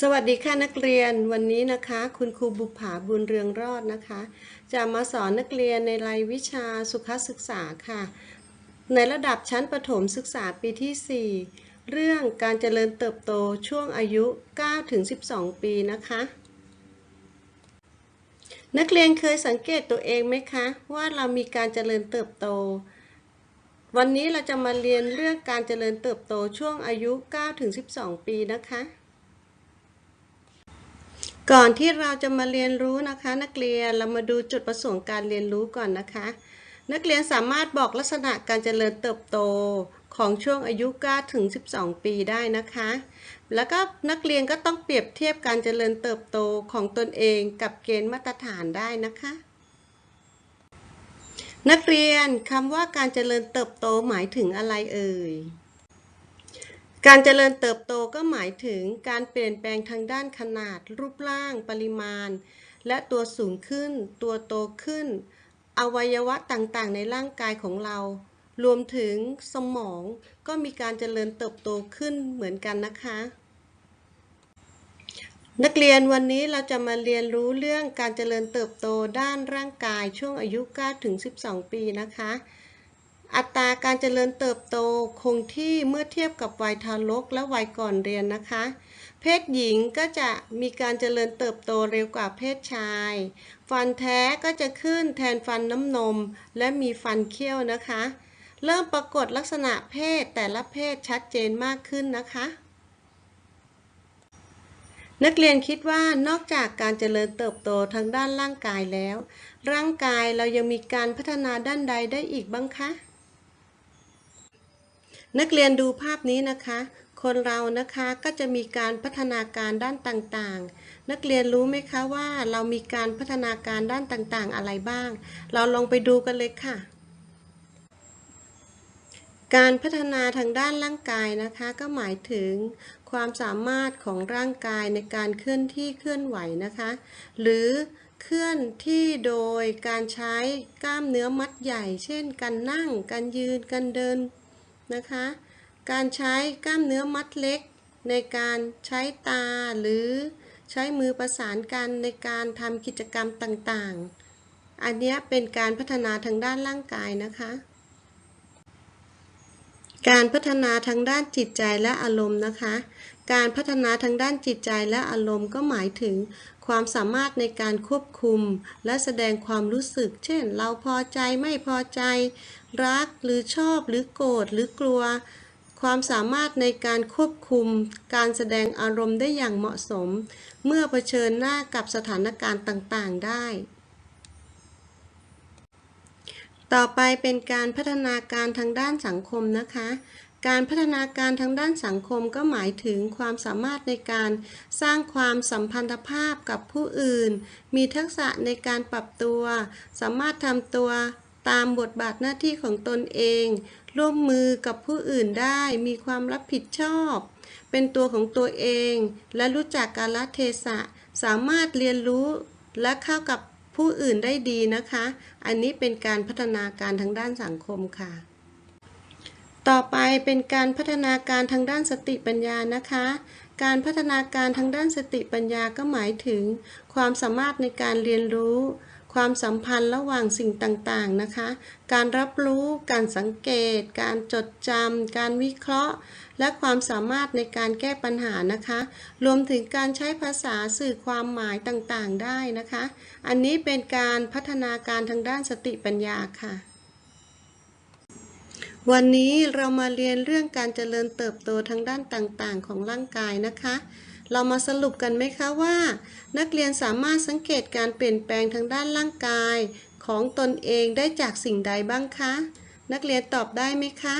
สวัสดีค่ะนักเรียนวันนี้นะคะ คุณครูบุภาบุญเรืองรอดนะคะ จะมาสอนนักเรียนในรายวิชาสุขศึกษาค่ะ ในระดับชั้นประถมศึกษาปีที่ 4 เรื่องการเจริญเติบโตช่วงอายุ 9-12 ปีนะคะ นักเรียนเคยสังเกตตัวเองไหมคะ ว่าเรามีการเจริญเติบโต วันนี้เราจะมาเรียนเรื่องการเจริญเติบโตช่วงอายุ 9-12 ปีนะคะ ก่อนที่เราจะมาเรียนรู้นะคะ นักเรียนเรามาดูจุดประสงค์การเรียนรู้ก่อนนะคะ นักเรียนสามารถบอกลักษณะการเจริญเติบโตของช่วงอายุ9ถึง 12 ปีได้นะคะ แล้วก็นักเรียนก็ต้องเปรียบเทียบการเจริญเติบโตของตนเองกับเกณฑ์มาตรฐานได้นะคะ นักเรียนคำว่าการเจริญเติบโตหมายถึงอะไรเอ่ย การเจริญเติบโตก็หมายถึงการเปลี่ยนแปลงทางด้านขนาด รูปร่าง ปริมาณ และตัวสูงขึ้น ตัวโตขึ้น อวัยวะต่างๆ ในร่างกายของเรา รวมถึงสมองก็มีการเจริญเติบโตขึ้นเหมือนกันนะคะ นักเรียนวันนี้เราจะมาเรียนรู้เรื่องการเจริญเติบโตด้านร่างกายช่วงอายุ9ถึง12 ปีนะคะ อัตราการเจริญเติบโตคงที่เมื่อเทียบกับวัยทารกและวัยก่อนเรียนนะคะ เพศหญิงก็จะมีการเจริญเติบโตเร็วกว่าเพศชาย ฟันแท้ก็จะขึ้นแทนฟันน้ำนม และมีฟันเคี้ยวนะคะ เริ่มปรากฏลักษณะเพศแต่ละเพศชัดเจนมากขึ้นนะคะ นักเรียนคิดว่านอกจากการเจริญเติบโตทางด้านร่างกายแล้ว ร่างกายเรายังมีการพัฒนาด้านใดได้อีกบ้างคะ นักเรียนดูภาพนี้นะคะ คนเรานะคะก็จะมีการพัฒนาการด้านต่างๆ นักเรียนรู้ไหมคะว่าเรามีการพัฒนาการด้านต่างๆ อะไรบ้าง เราลองไปดูกันเลยค่ะ การพัฒนาทางด้านร่างกายนะคะ ก็หมายถึงความสามารถของร่างกายในการเคลื่อนที่เคลื่อนไหวนะคะ หรือเคลื่อนที่โดยการใช้กล้ามเนื้อมัดใหญ่ เช่น การนั่ง การยืน การเดิน นะคะ การใช้กล้ามเนื้อมัดเล็ก ในการใช้ตาหรือใช้มือประสานกันในการทำกิจกรรมต่างๆ อันนี้เป็นการพัฒนาทางด้านร่างกายนะคะ การพัฒนาทางด้านจิตใจและอารมณ์นะคะ การพัฒนาทางด้านจิตใจและอารมณ์ก็หมายถึงความสามารถในการควบคุมและแสดงความรู้สึก เช่น เราพอใจไม่พอใจ รักหรือชอบหรือโกรธหรือกลัว ความสามารถในการควบคุมการแสดงอารมณ์ได้อย่างเหมาะสม เมื่อเผชิญหน้ากับสถานการณ์ต่างๆได้ ต่อไปเป็นการพัฒนาการทางด้านสังคมนะคะการพัฒนาการทางด้านสังคมก็หมายถึงความสามารถในการสร้างความสัมพันธภาพกับผู้อื่น มีทักษะในการปรับตัว สามารถทำตัว ตามบทบาทหน้าที่ของตนเอง ร่วมมือกับผู้อื่นได้มีความรับผิดชอบ เป็นตัวของตัวเอง และรู้จักกาลเทศะ สามารถเรียนรู้และเข้ากับผู้อื่นได้ดีนะคะ อันนี้เป็นการพัฒนาการทางด้านสังคมค่ะ ต่อไปเป็นการพัฒนาการทางด้านสติปัญญานะคะ การพัฒนาการทางด้านสติปัญญาก็หมายถึง ความสามารถในการเรียนรู้ ความสัมพันธ์ระหว่างสิ่งต่างๆนะคะ การรับรู้ การสังเกต การจดจำ การวิเคราะห์ และความสามารถในการแก้ปัญหานะคะ รวมถึงการใช้ภาษาสื่อความหมายต่างๆได้นะคะ อันนี้เป็นการพัฒนาการทางด้านสติปัญญาค่ะ วันนี้เรามาเรียนเรื่องการเจริญเติบโตทางด้านต่างๆ ของร่างกายนะคะ เรามาสรุปกันไหมคะว่า นักเรียนสามารถสังเกตการเปลี่ยนแปลงทางด้านร่างกาย ของตนเองได้จากสิ่งใดบ้างคะ นักเรียนตอบได้ไหมคะ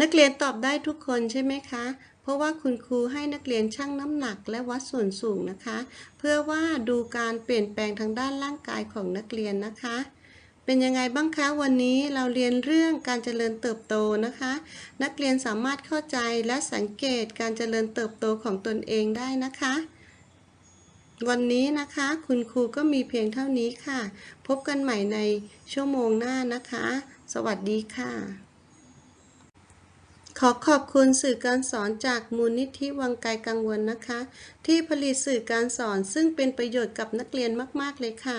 นักเรียนตอบได้ทุกคนใช่ไหมคะเพราะว่าคุณครูให้นักเรียนชั่งน้ำหนักและวัดส่วนสูงนะคะ เพื่อว่าดูการเปลี่ยนแปลงทางด้านร่างกายของนักเรียนนะคะ เป็นยังไงบ้างคะวันนี้เราเรียนเรื่องการเจริญเติบโตนะคะ นักเรียนสามารถเข้าใจและสังเกตการเจริญเติบโตของตนเองได้นะคะ วันนี้นะคะคุณครูก็มีเพียงเท่านี้ค่ะ พบกันใหม่ในชั่วโมงหน้านะคะ สวัสดีค่ะ ขอขอบคุณสื่อการสอนจากมูลนิธิวังไกลกังวลนะคะ ที่ผลิตสื่อการสอนซึ่งเป็นประโยชน์กับนักเรียนมาก ๆ เลยค่ะ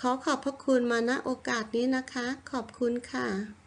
ขอขอบพระคุณมาณโอกาสนี้นะคะ ขอบคุณค่ะ